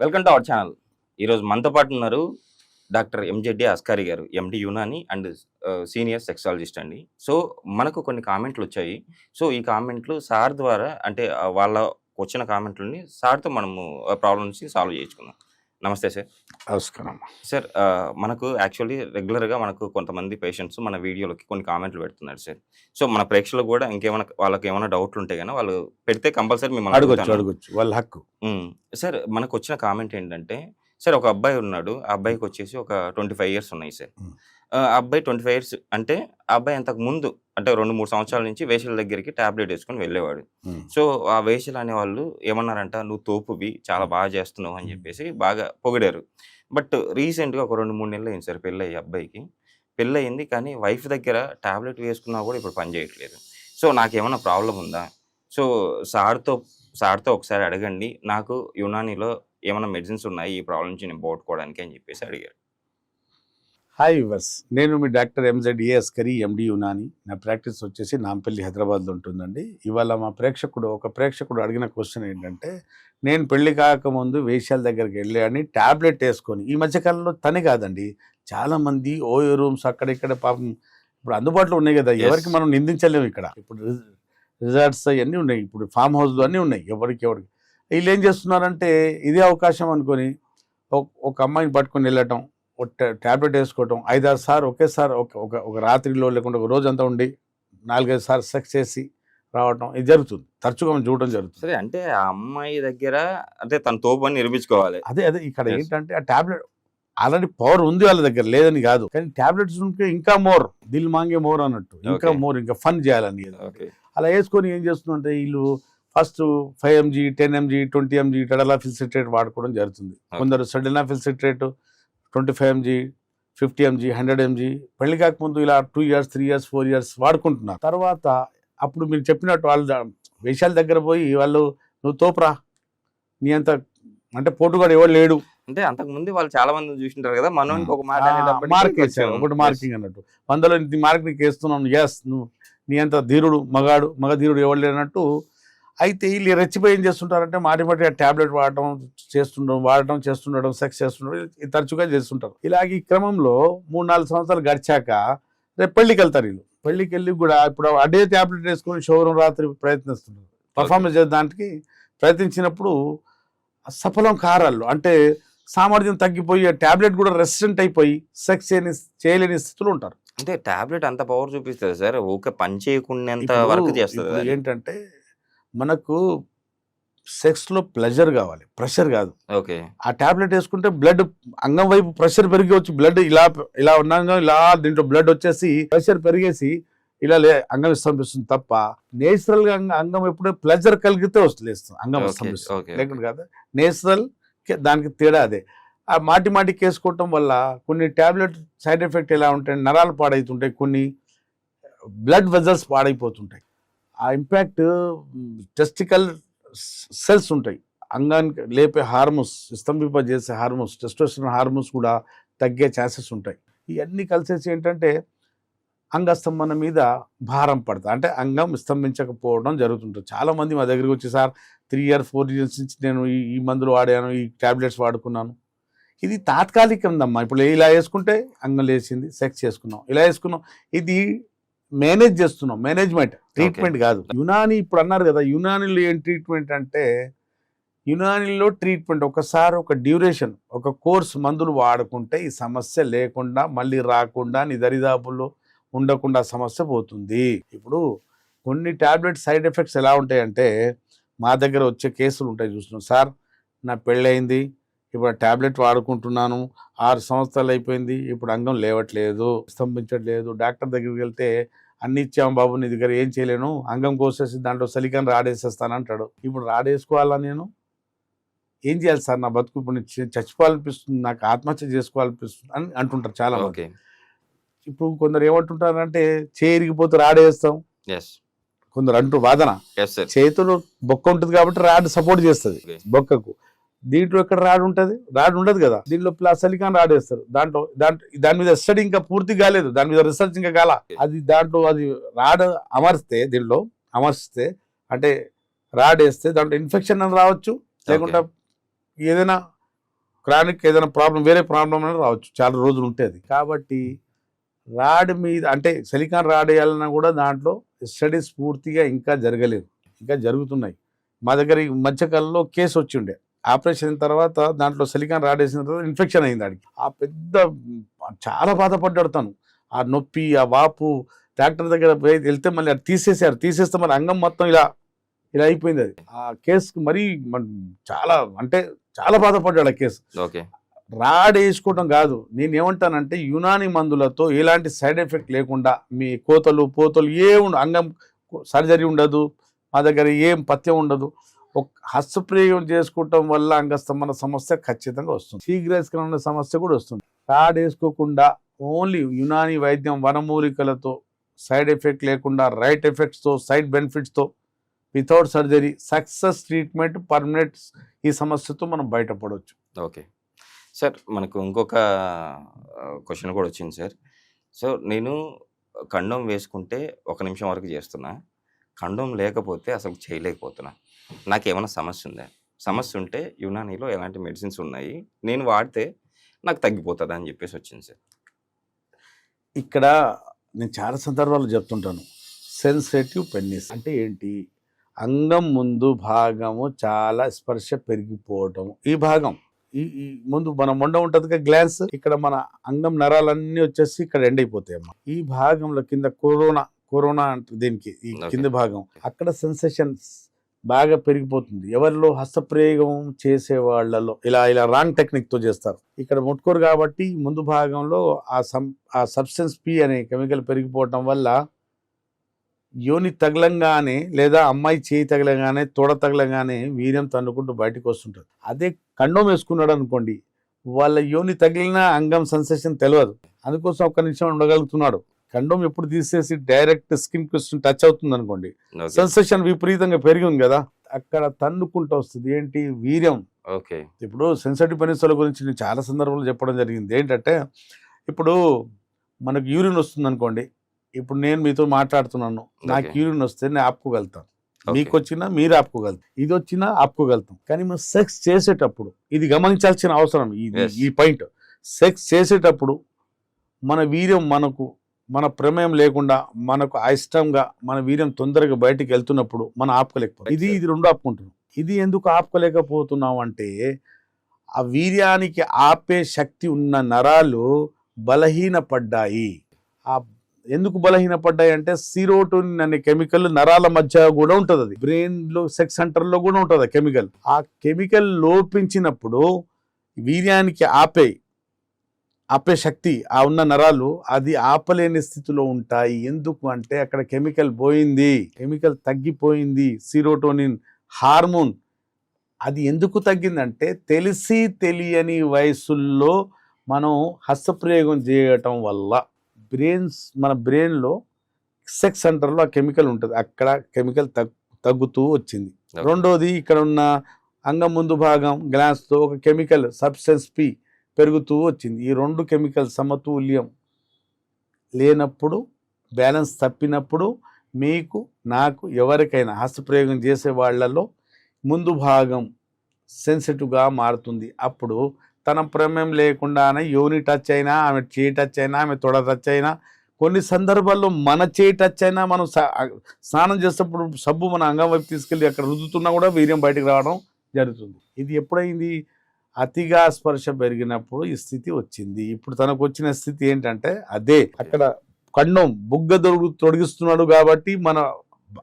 Welcome to our channel ఈరోజు మనతో పాటు ఉన్నారు డాక్టర్ ఎంజెడ్డి అస్కారి గారు MD Unani and senior sexologist అండి. సో మనకు కొన్ని కామెంట్లు వచ్చాయి. సో ఈ కామెంట్లు సార్ ద్వారా అంటే వాళ్ళ వచ్చిన కామెంట్లని సార్తో మనము ప్రాబ్లమ్స్ని సాల్వ్ చేసుకుందాం నమస్తే సార్. నమస్కారం. సార్ మనకు యాక్చువల్లీ రెగ్యులర్గా మనకు కొంతమంది పేషెంట్స్ మన వీడియోలకి కొన్ని కామెంట్లు పెడుతున్నారు సార్. సో మన ప్రేక్షకులకు కూడా ఇంకేమైనా వాళ్ళకి ఏమైనా డౌట్లు ఉంటే కానీ వాళ్ళు పెడితే కంపల్సరీ మిమ్మల్ని అడగొచ్చు. అడగొచ్చు. వాళ్ళ హక్కు. సార్ మనకు వచ్చిన కామెంట్ ఏంటంటే సార్ ఒక అబ్బాయి ఉన్నాడు. ఆ అబ్బాయికి వచ్చేసి ఒక ట్వంటీ ఫైవ్ ఇయర్స్ ఉన్నాయి సార్. ఆ అబ్బాయి ట్వంటీ ఫైవ్ ఇయర్స్ అంటే ఆ అబ్బాయి అంతకు ముందు అంటే రెండు మూడు సంవత్సరాల నుంచి వేషల దగ్గరికి టాబ్లెట్ వేసుకొని వెళ్ళేవాడు. సో ఆ వేషలు అనే వాళ్ళు ఏమన్నారంట నువ్వు తోపువి చాలా బాగా చేస్తున్నావు అని చెప్పేసి బాగా పొగిడారు. బట్ రీసెంట్గా ఒక రెండు మూడు నెలలు అయింది సార్ పెళ్ళి అయ్యి అబ్బాయికి. పెళ్ళి అయింది కానీ వైఫ్ దగ్గర టాబ్లెట్ వేసుకున్నా కూడా ఇప్పుడు పని చేయట్లేదు. సో నాకేమైనా ప్రాబ్లం ఉందా? సో సార్తో సార్తో ఒకసారి అడగండి. నాకు యునానీలో ఏమైనా మెడిసిన్స్ ఉన్నాయి ఈ ప్రాబ్లం నుంచి నేను పోగొట్టుకోవడానికి అని చెప్పేసి అడిగారు. హాయ్ వర్స్ నేను మీ doctor MZ Askari MD Unani. నా ప్రాక్టీస్ వచ్చేసి నాంపల్లి హైదరాబాద్లో ఉంటుందండి. ఇవాళ మా ప్రేక్షకుడు ఒక ప్రేక్షకుడు అడిగిన క్వశ్చన్ ఏంటంటే నేను పెళ్ళి కాకముందు వేషాల దగ్గరికి వెళ్ళి అని ట్యాబ్లెట్ వేసుకొని ఈ మధ్యకాలంలో తనే కాదండి. చాలా మంది ఓయో రూమ్స్ అక్కడ ఇక్కడ పాపం ఇప్పుడు అందుబాటులో ఉన్నాయి కదా. ఎవరికి మనం నిందించలేము ఇక్కడ. ఇప్పుడు రిజార్ట్స్ అవన్నీ ఉన్నాయి. ఇప్పుడు ఫామ్ హౌస్లు అన్నీ ఉన్నాయి. ఎవరికి ఎవరికి. వీళ్ళు ఏం చేస్తున్నారంటే ఇదే అవకాశం అనుకొని ఒక- అమ్మాయిని పట్టుకొని వెళ్ళటం ట్యాబ్లెట్ వేసుకోవటం ఐదారు సార్ ఒకేసారి ఒక ఒక ఒక రాత్రిలో లేకుంటే ఒక రోజంతా ఉండి నాలుగైదు సార్లు సెక్స్ చేసి రావటం ఇది జరుగుతుంది. తరచుగా మనం చూడటం జరుగుతుంది. సరే అంటే ఆ అమ్మాయి దగ్గర అంటే తన తోపు అని నిరూపించుకోవాలి అదే అదే ఇక్కడ. ఏంటంటే ఆ టాబ్లెట్ ఆల్రెడీ పవర్ ఉంది వాళ్ళ దగ్గర లేదని కాదు. కానీ టాబ్లెట్స్ ఉంటే ఇంకా మోర్ దిల్ మాంగే మోర్ అన్నట్టు. ఇంకా. మోర్ ఇంకా ఫన్ చేయాలని అలా వేసుకొని ఏం చేస్తుందంటే వీళ్ళు first five MG ten MG twenty MG tadalafil citrate వాడుకోవడం జరుగుతుంది. కొందరు sildenafil citrate twenty five MG fifty MG hundred MG పెళ్ళి కాకముందు ఇలా two years three years four years వాడుకుంటున్నారు. తర్వాత అప్పుడు మీరు చెప్పినట్టు వాళ్ళు వేషాల దగ్గర పోయి వాళ్ళు నువ్వు తోపురా. నీ అంత అంటే పోటుగాడు ఎవడు లేడు. అంటే అంతకు ముందు వాళ్ళు చాలా మంది చూసింటారు కదా మనోనికి ఒక మాట మార్క్ వేసారు ఒకటి మార్కింగ్ అన్నట్టు. వందలో నీ మార్క్ నీకు వేస్తున్నాను ఎస్ నువ్వు నీ అంత ధీరుడు మగాడు మగ ధీరుడు ఎవడు లేనట్టు అయితే వీళ్ళు రెచ్చిపోయి ఏం చేస్తుంటారంటే మాటి మాటి ట్యాబ్లెట్ వాడటం చేస్తుండడం వాడటం చేస్తుండడం సెక్స్ చేస్తుండడం తరచుగా చేస్తుంటారు. ఇలాగ ఈ క్రమంలో మూడు నాలుగు సంవత్సరాలు గడిచాక రేపు పెళ్ళికి వెళ్తారు వీళ్ళు. పెళ్ళికి వెళ్ళి కూడా ఇప్పుడు అదే ట్యాబ్లెట్ వేసుకొని షోరూమ్ రాత్రి ప్రయత్నిస్తున్నారు. పర్ఫార్మెన్స్ చేసేదానికి ప్రయత్నించినప్పుడు సఫలం కారాలు అంటే సామర్థ్యం తగ్గిపోయి ట్యాబ్లెట్ కూడా రెసిస్టెంట్ అయిపోయి సెక్స్ చేయని చేయలేని స్థితిలో ఉంటారు. అంటే టాబ్లెట్ అంత పవర్ చూపిస్తుంది సార్. ఊకే పని చేయకుండా వర్క్ చేస్తుంది. ఏంటంటే మనకు సెక్స్లో ప్లెజర్ కావాలి. ప్రెషర్ కాదు. ఓకే. ఆ టాబ్లెట్ వేసుకుంటే బ్లడ్ అంగం వైపు ప్రెషర్ పెరిగి వచ్చి బ్లడ్ ఇలా ఇలా ఉన్నాగా ఇలా దీంట్లో బ్లడ్ వచ్చేసి ప్రెషర్ పెరిగేసి ఇలా లే అంగం స్తంభిస్తుంది తప్ప నేచురల్గా అంగ- ఎప్పుడూ ప్లెజర్ కలిగితే వస్తుంది లేస్తుంది. అంగం స్తంభిస్తుంది లేకుండా కాదు. నేచురల్ దానికి తేడా అదే. ఆ మాటి మాటికి వేసుకోవటం వల్ల కొన్ని టాబ్లెట్ సైడ్ ఎఫెక్ట్ ఎలా ఉంటాయి? నరాలు పాడైతుంటాయి కొన్ని. బ్లడ్ వెజల్స్ పాడైపోతుంటాయి. ఆ ఇంపాక్ట్ టెస్టికల్ సెల్స్ ఉంటాయి. అంగానికి లేపే హార్మోన్స్ స్తంభింపజేసే హార్మోన్స్ టెస్టోస్టెరాన్ హార్మోన్స్ కూడా తగ్గే ఛాన్సెస్ ఉంటాయి. ఇవన్నీ కలిసేసి ఏంటంటే అంగస్తంభన మీద భారం పడతా అంటే అంగం స్తంభించకపోవడం జరుగుతుంటుంది. చాలామంది మా దగ్గరికి వచ్చి sir three year four years నుంచి నేను ఈ ఈ మందులు వాడాను ఈ టాబ్లెట్స్ వాడుకున్నాను. ఇది తాత్కాలికందమ్మా ఇప్పుడు ఇలా వేసుకుంటే అంగం లేచింది సెక్స్ చేసుకున్నాం. ఇలా వేసుకున్నాం. ఇది మేనేజ్ చేస్తున్నాం. మేనేజ్మెంట్ ట్రీట్మెంట్ కాదు. యునాని ఇప్పుడు అన్నారు కదా యునానిలో ఏం ట్రీట్మెంట్ అంటే యునానిలో ట్రీట్మెంట్ ఒకసారి ఒక డ్యూరేషన్ ఒక కోర్స్ మందులు వాడుకుంటే ఈ సమస్య లేకుండా మళ్ళీ రాకుండా నీ దరిదాపుల్లో ఉండకుండా సమస్య పోతుంది. ఇప్పుడు కొన్ని టాబ్లెట్ సైడ్ ఎఫెక్ట్స్ ఎలా ఉంటాయంటే మా దగ్గర వచ్చే కేసులు ఉంటాయి చూస్తున్నాం. సార్ నా పెళ్ళయింది ఇప్పుడు టాబ్లెట్ వాడుకుంటున్నాను ఆరు సంవత్సరాలు అయిపోయింది ఇప్పుడు అంగం లేవట్లేదు స్తంభించట్లేదు డాక్టర్ దగ్గరికి వెళ్తే అన్ని ఇచ్చాం బాబు నీ దగ్గర ఏం చేయలేను. అంగం కోసేసి దాంట్లో సలికాన్ రాడేసేస్తాను అంటాడు ఇప్పుడు రాడేసుకోవాలా నేను? ఏం చేయాలి సార్? నా బతుకు ఇప్పుడు చచ్చిపోవాలనిపిస్తుంది. నాకు ఆత్మహత్య చేసుకోవాలనిపిస్తుంది అని అంటుంటారు చాలా ఓకే. ఇప్పుడు కొందరు ఏమంటుంటారంటే చేరిగిపోతే రాడేస్తాం. కొందరు అంటూ వాదన. చేతులు బొక్క ఉంటుంది కాబట్టి రాడ్ సపోర్ట్ చేస్తుంది. బొక్కకు. దీంట్లో ఎక్కడ రాడ్ ఉంటుంది? రాడ్ ఉండదు కదా. దీంట్లో ప్లస్ సిలికాన్ రాడ్ వేస్తారు. దాంట్లో దాంట్లో దాని మీద స్టడీ ఇంకా పూర్తి కాలేదు. దాని మీద రీసెర్చ్ ఇంకా కాల. అది దాంట్లో అది రాడ్ అమర్స్తే దీనిలో అమర్స్తే అంటే రాడ్ వేస్తే దాంట్లో ఇన్ఫెక్షన్ అని రావచ్చు. లేకుంటే ఏదైనా క్రానిక్ ఏదైనా ప్రాబ్లం వేరే ప్రాబ్లం అనేది రావచ్చు. చాలా రోజులు ఉంటుంది. కాబట్టి రాడ్ మీద అంటే సిలికాన్ రాడ్ వేయాలన్నా కూడా దాంట్లో స్టడీస్ పూర్తిగా ఇంకా జరగలేదు. ఇంకా జరుగుతున్నాయి. మా దగ్గర ఈ మధ్యకాలంలో కేసు వచ్చి ఉండే ఆపరేషన్ అయిన తర్వాత దాంట్లో సిలికాన్ రాడ్ వేసిన తర్వాత ఇన్ఫెక్షన్ అయింది దానికి ఆ పెద్ద చాలా బాధపడ్డాడు తను ఆ నొప్పి ఆ వాపు డాక్టర్ దగ్గర పోయి వెళ్తే మళ్ళీ అది తీసేసారు. తీసేస్తే మళ్ళీ అంగం మొత్తం ఇలా ఇలా అయిపోయింది అది. ఆ కేసుకు మరీ చాలా అంటే చాలా బాధపడ్డాడు ఆ కేసు. ఓకే. రాడ్ వేసుకోవడం కాదు. నేను ఏమంటానంటే యునాని మందులతో ఎలాంటి సైడ్ ఎఫెక్ట్ లేకుండా మీ కోతలు పోతలు ఏ అంగం సర్జరీ ఉండదు. మా దగ్గర ఏం పథ్యం ఉండదు. హస్తప్రయోగం చేసుకోవటం వల్ల అంగస్తంభన సమస్య ఖచ్చితంగా వస్తుంది. శీఘ్రస్కరణ సమస్య కూడా వస్తుంది. రాడ్ వేసుకోకుండా ఓన్లీ యునాని వైద్యం వనమూలికలతో సైడ్ ఎఫెక్ట్ లేకుండా రైట్ ఎఫెక్ట్స్తో side బెనిఫిట్స్తో without surgery success treatment permanent ఈ సమస్యతో మనం బయటపడవచ్చు ఓకే. సార్ మనకు ఇంకొక క్వశ్చన్ కూడా వచ్చింది సార్. సో నేను కండం వేసుకుంటే ఒక నిమిషం వరకు చేస్తున్నా. కండం లేకపోతే అసలు చేయలేకపోతున్నా. నాకు ఏమైనా సమస్య ఉందా సమస్య ఉంటే యునానీలో ఎలాంటి మెడిసిన్స్ ఉన్నాయి? నేను వాడితే నాకు తగ్గిపోతుందా అని చెప్పేసి వచ్చింది సార్. ఇక్కడ నేను చాలా సందర్భాలు చెప్తుంటాను. సెన్సిటివ్ పెన్నిస్ అంటే ఏంటి? అంగం ముందు భాగము చాలా స్పర్శ పెరిగిపోవటం. ఈ భాగం ఈ ఈ ముందు మన మొండ ఉంటుంది గ్లాన్స్ ఇక్కడ మన అంగం నరాలన్నీ వచ్చేసి ఇక్కడ ఎండ్ అయిపోతాయి అమ్మా. ఈ భాగంలో కింద కరోనా కరోనా అంటే దీనికి ఈ. కింద భాగం. అక్కడ సెన్సేషన్స్ బాగా పెరిగిపోతుంది. ఎవరిలో హస్తప్రయోగం చేసే వాళ్ళలో ఇలా ఇలా రాంగ్ టెక్నిక్తో చేస్తారు. ఇక్కడ ముట్టుకోరు కాబట్టి ముందు భాగంలో ఆ సం ఆ సబ్స్టెన్స్ పి అనే కెమికల్ పెరిగిపోవటం వల్ల యోని తగలంగానే లేదా అమ్మాయి చేయి తగలగానే తోడ తగలగానే వీర్యం తన్నుకుంటూ బయటకు వస్తుంటుంది. అదే కండం వేసుకున్నాడు అనుకోండి వాళ్ళ యోని తగిలిన అంగం సెన్సేషన్ తెలియదు అందుకోసం ఒక్క నిమిషం ఉండగలుగుతున్నాడు. కండోమ్ ఎప్పుడు తీసేసి డైరెక్ట్ స్కిన్ క్వశ్చన్ టచ్ అవుతుంది అనుకోండి. సెన్సేషన్ విపరీతంగా పెరిగి ఉంది కదా అక్కడ తన్నుకుంటూ వస్తుంది. ఏంటి? వీర్యం. ఓకే ఇప్పుడు సెన్సిటివ్ పెనిసుల గురించి నేను చాలా సందర్భాలు చెప్పడం జరిగింది. ఏంటంటే ఇప్పుడు మనకు యూరిన్ వస్తుంది అనుకోండి. ఇప్పుడు నేను మీతో మాట్లాడుతున్నాను. నాకు. యూరిన్ వస్తే నేను ఆపుకోగలుగుతాను. మీకు వచ్చినా మీరు ఆపుకోగలుగుతారు. ఇది వచ్చినా ఆపుకోగలుగుతాం. కానీ మనం సెక్స్ చేసేటప్పుడు ఇది గమనించాల్సిన అవసరం. ఈ పాయింట్ సెక్స్ చేసేటప్పుడు మన వీర్యం మనకు మన ప్రమేయం లేకుండా మనకు అయిష్టంగా మన వీర్యం తొందరగా బయటికి వెళ్తున్నప్పుడు మనం ఆపుకోలేకపోతాం. ఇది ఇది రెండు ఆపుకుంటున్నాం. ఇది ఎందుకు ఆపుకోలేకపోతున్నాం అంటే ఆ వీర్యానికి ఆపే శక్తి ఉన్న నరాలు బలహీనపడ్డాయి. ఆ ఎందుకు బలహీనపడ్డాయి అంటే సిరోటోనిన్ అనే కెమికల్ నరాల మధ్య కూడా ఉంటుంది అది. బ్రెయిన్లో సెక్స్ సెంటర్లో కూడా ఉంటుంది కెమికల్. ఆ కెమికల్ లోపించినప్పుడు వీర్యానికి ఆపే ఆపే శక్తి ఆ ఉన్న నరాలు అది ఆపలేని స్థితిలో ఉంటాయి. ఎందుకు అంటే అక్కడ కెమికల్ పోయింది. కెమికల్ తగ్గిపోయింది. సిరోటోనిన్ హార్మోన్ అది ఎందుకు తగ్గిందంటే తెలిసి తెలియని వయసుల్లో మనం హస్తప్రయోగం చేయటం వల్ల బ్రెయిన్స్ మన బ్రెయిన్లో సెక్స్ సెంటర్లో ఆ కెమికల్ ఉంటుంది. అక్కడ కెమికల్ తగ్ తగ్గుతూ వచ్చింది. రెండోది ఇక్కడ ఉన్న అంగం ముందు భాగం గ్లాస్తో ఒక కెమికల్ సబ్స్టెన్స్ పి పెరుగుతూ వచ్చింది. ఈ రెండు కెమికల్ సమతుల్యం లేనప్పుడు బ్యాలెన్స్ తప్పినప్పుడు మీకు నాకు ఎవరికైనా హస్తప్రయోగం చేసే వాళ్ళలో ముందు భాగం సెన్సిటివ్గా మారుతుంది. అప్పుడు తన ప్రమేయం లేకుండానే యోని టచ్ అయినా ఆమె చేయి టచ్ అయినా ఆమె తొడ టచ్ అయినా కొన్ని సందర్భాల్లో మన చేయి టచ్ అయినా మనం స్నానం చేసేటప్పుడు సబ్బు మన అంగం వైపు తీసుకెళ్ళి అక్కడ రుద్దుతున్నా కూడా వీర్యం బయటకు రావడం జరుగుతుంది. ఇది ఎప్పుడైంది? అతిగా స్పర్శ పెరిగినప్పుడు ఈ స్థితి వచ్చింది. ఇప్పుడు తనకు వచ్చిన స్థితి ఏంటంటే అదే. అక్కడ కండం బుగ్గ దొరుగు తొడిగిస్తున్నాడు కాబట్టి మన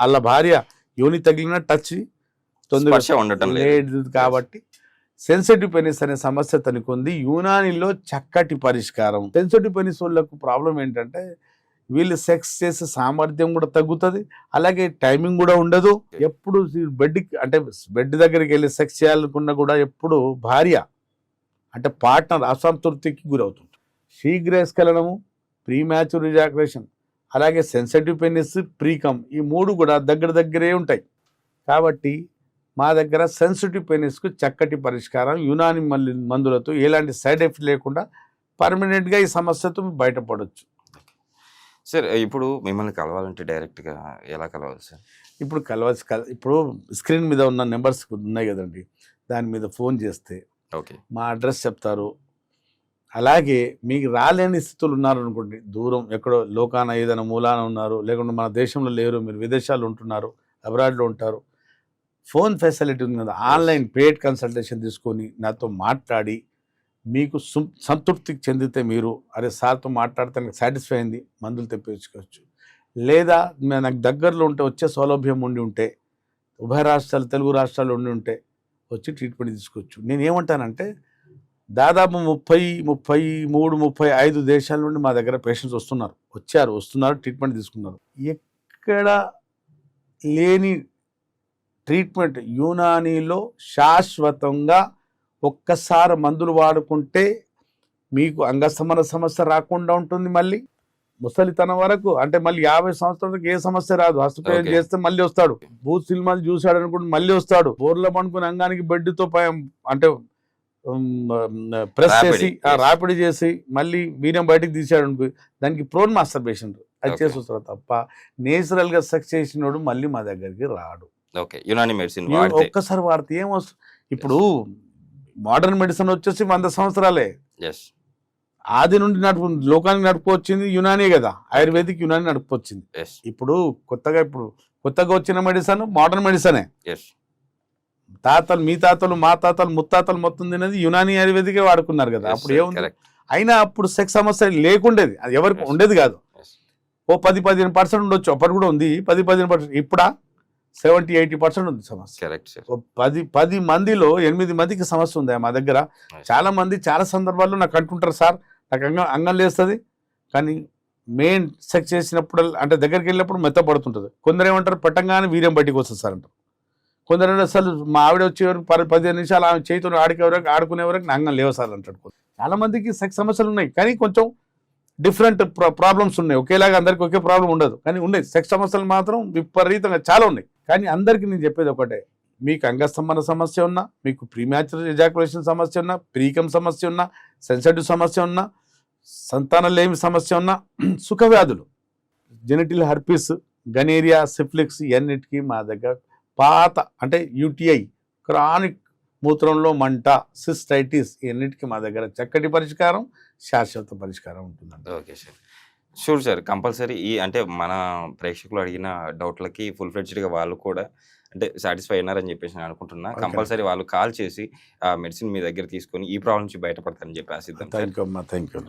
వాళ్ళ భార్య యోని తగిలిన టచ్ ఉండటం లేదు. లేదు కాబట్టి సెన్సిటివ్ పెనిస్ అనే సమస్య తనకు ఉంది యూనానిలో చక్కటి పరిష్కారం. సెన్సిటివ్ పెనిస్ వాళ్ళకు ప్రాబ్లం ఏంటంటే వీళ్ళు సెక్స్ చేసే సామర్థ్యం కూడా తగ్గుతుంది అలాగే టైమింగ్ కూడా ఉండదు. ఎప్పుడు బెడ్ అంటే బెడ్ దగ్గరికి వెళ్ళి సెక్స్ చేయాలనుకున్నా కూడా ఎప్పుడు భార్య అంటే పార్ట్నర్ అసంతృప్తికి గురవుతుంది. శీఘ్రస్ఖలనము ప్రీ మ్యాచ్యూర్ రిజాక్రేషన్ అలాగే సెన్సిటివ్ పెనిస్ ప్రీకమ్ ఈ మూడు కూడా దగ్గర దగ్గరే ఉంటాయి. కాబట్టి మా దగ్గర సెన్సిటివ్ పెనిస్కు చక్కటి పరిష్కారం యునాని మల్లి మందులతో ఎలాంటి సైడ్ ఎఫెక్ట్ లేకుండా పర్మనెంట్గా ఈ సమస్యతో బయటపడవచ్చు సార్ ఇప్పుడు మిమ్మల్ని కలవాలంటే డైరెక్ట్గా ఎలా కలవాలి సార్? ఇప్పుడు కలవచ్చు కల ఇప్పుడు స్క్రీన్ మీద ఉన్న నెంబర్స్ ఉన్నాయి కదండి దాని మీద ఫోన్ చేస్తే ఓకే. మా అడ్రస్ చెప్తారు. అలాగే మీకు రాలేని స్థితులు ఉన్నారు అనుకోండి దూరం ఎక్కడో లోకాన ఏదైనా మూలాన ఉన్నారు లేకుంటే మన దేశంలో లేరు మీరు విదేశాల్లో ఉంటున్నారు అబ్రాడ్లో ఉంటారు ఫోన్ ఫెసిలిటీ ఉంది కదా ఆన్లైన్ పేడ్ కన్సల్టేషన్ తీసుకొని నాతో మాట్లాడి మీకు సంతృప్తికి చెందితే మీరు అరే సార్తో మాట్లాడితే నాకు సాటిస్ఫై అయింది మందులు తెప్పించుకోవచ్చు. లేదా నాకు దగ్గరలో ఉంటే వచ్చే సౌలభ్యం ఉండి ఉంటే ఉభయ రాష్ట్రాలు తెలుగు రాష్ట్రాలు ఉండి ఉంటే వచ్చి ట్రీట్మెంట్ తీసుకోవచ్చు. నేను ఏమంటానంటే దాదాపు ముప్పై ముప్పై మూడు ముప్పై ఐదు దేశాల నుండి మా దగ్గర పేషెంట్స్ వస్తున్నారు. వచ్చారు వస్తున్నారు ట్రీట్మెంట్ తీసుకున్నారు. ఎక్కడ లేని ట్రీట్మెంట్ యునానీలో శాశ్వతంగా ఒక్కసారి మందులు వాడుకుంటే మీకు అంగస్తమన సమస్య రాకుండా ఉంటుంది మళ్ళీ. ముసలితనం వరకు అంటే మళ్ళీ యాభై సంవత్సరాలకు ఏ సమస్య రాదు. Okay. చేస్తే మళ్ళీ వస్తాడు. భూత్ సినిమాలు చూశాడు అనుకుంటే మళ్ళీ వస్తాడు. బోర్లో పనుకుని అంగానికి బెడ్తో అంటే ప్రెస్ చేసి. రాపిడి చేసి మళ్ళీ వీర్యం బయటకు తీసాడు అనుకో దానికి ప్రోన్ మాస్టర్బేషన్ అది Okay. చేసి వస్తాడు తప్ప నేచురల్గా సెక్స్ చేసినోడు మళ్ళీ మా దగ్గరికి రాడు. ఓకే. యునాని మెడిసిన్ ఈ వాడితే. ఒక్కసారి వాడితే ఏం వస్తుంది ఇప్పుడు మోడర్న్ మెడిసిన్ వచ్చేసి వంద సంవత్సరాలే. ఆది నుండి నడుపు లోకానికి నడుపుకొచ్చింది యునానీ కదా. ఆయుర్వేదిక్ యునాని నడుపుకొచ్చింది ఇప్పుడు కొత్తగా ఇప్పుడు కొత్తగా వచ్చిన మెడిసిన్ మోడర్న్ మెడిసినే. తాతలు మీ తాతలు మా తాతలు ముత్తాతలు మొత్తం తినేది యునాని ఆయుర్వేదికే వాడుకున్నారు కదా. అప్పుడు ఏముంది? అయినా అప్పుడు సెక్స్ సమస్య లేకుండేది. అది ఎవరికి. ఉండేది కాదు. ఓ పది పదిహేను పర్సెంట్ ఉండొచ్చు. అప్పటి కూడా ఉంది. పది పదిహేను పర్సెంట్. ఇప్పుడా? సెవెంటీ ఎయిటీ పర్సెంట్ ఉంది సమస్య. కరెక్ట్ పది పది మందిలో ఎనిమిది మందికి సమస్య ఉంది మా దగ్గర. చాలా మంది చాలా సందర్భాల్లో నాకు అంటుంటారు సార్ నాకు అంగం అంగం లేస్తుంది. కానీ మెయిన్ సెక్స్ చేసినప్పుడు అంటే దగ్గరికి వెళ్ళినప్పుడు మెత్తపడుతుంటుంది కొందరు ఏమంటారు పట్టంగానే వీర్యం బయటికి వస్తుంది సార్ అంటారు. కొందరు అసలు మా ఆవిడ వచ్చే వరకు పది పదిహేను నిమిషాలు ఆమె చేతితో ఆడికే వరకు ఆడుకునే వరకు నా అంగం లేవు సార్ అంటాడు చాలా మందికి సెక్స్ సమస్యలు ఉన్నాయి కానీ కొంచెం డిఫరెంట్ ప్రాబ్లమ్స్ ఉన్నాయి. ఒకేలాగా అందరికి ఒకే ప్రాబ్లం ఉండదు. కానీ ఉన్నాయి. సెక్స్ సమస్యలు మాత్రం విపరీతంగా చాలా ఉన్నాయి. కానీ అందరికీ నేను చెప్పేది ఒకటే. మీకు అంగస్తంభన సమస్య ఉన్నా మీకు ప్రీమ్యాచురల్ ఎజాకులేషన్ సమస్య ఉన్నా ప్రీకం సమస్య ఉన్నా సెన్సిటివ్ సమస్య ఉన్నా సంతానం లేమి సమస్య ఉన్నా సుఖవ్యాధులు జెనిటిల్ హర్పిస్ గనేరియా సిఫ్లిక్స్ ఇవన్నిటికీ మా దగ్గర పాత అంటే యూటీఐ క్రానిక్ మూత్రంలో మంట సిస్టైటిస్ ఇవన్నిటికీ మా దగ్గర చక్కటి పరిష్కారం శాశ్వత పరిష్కారం ఉంటుందండి. Okay sir. Sure sir. Compulsory ఈ అంటే మన ప్రేక్షకులు అడిగిన డౌట్లకి ఫుల్ ఫ్లెడ్జ్డ్గా వాళ్ళు కూడా అంటే సాటిస్ఫై అయినారని చెప్పేసి నేను అనుకుంటున్నా. కంపల్సరీ వాళ్ళు కాల్ చేసి ఆ మెడిసిన్ మీ దగ్గర తీసుకొని ఈ ప్రాబ్లం నుంచి బయటపడతారని చెప్పి ఆశిద్దాం థ్యాంక్ యూ అమ్మా. Thank you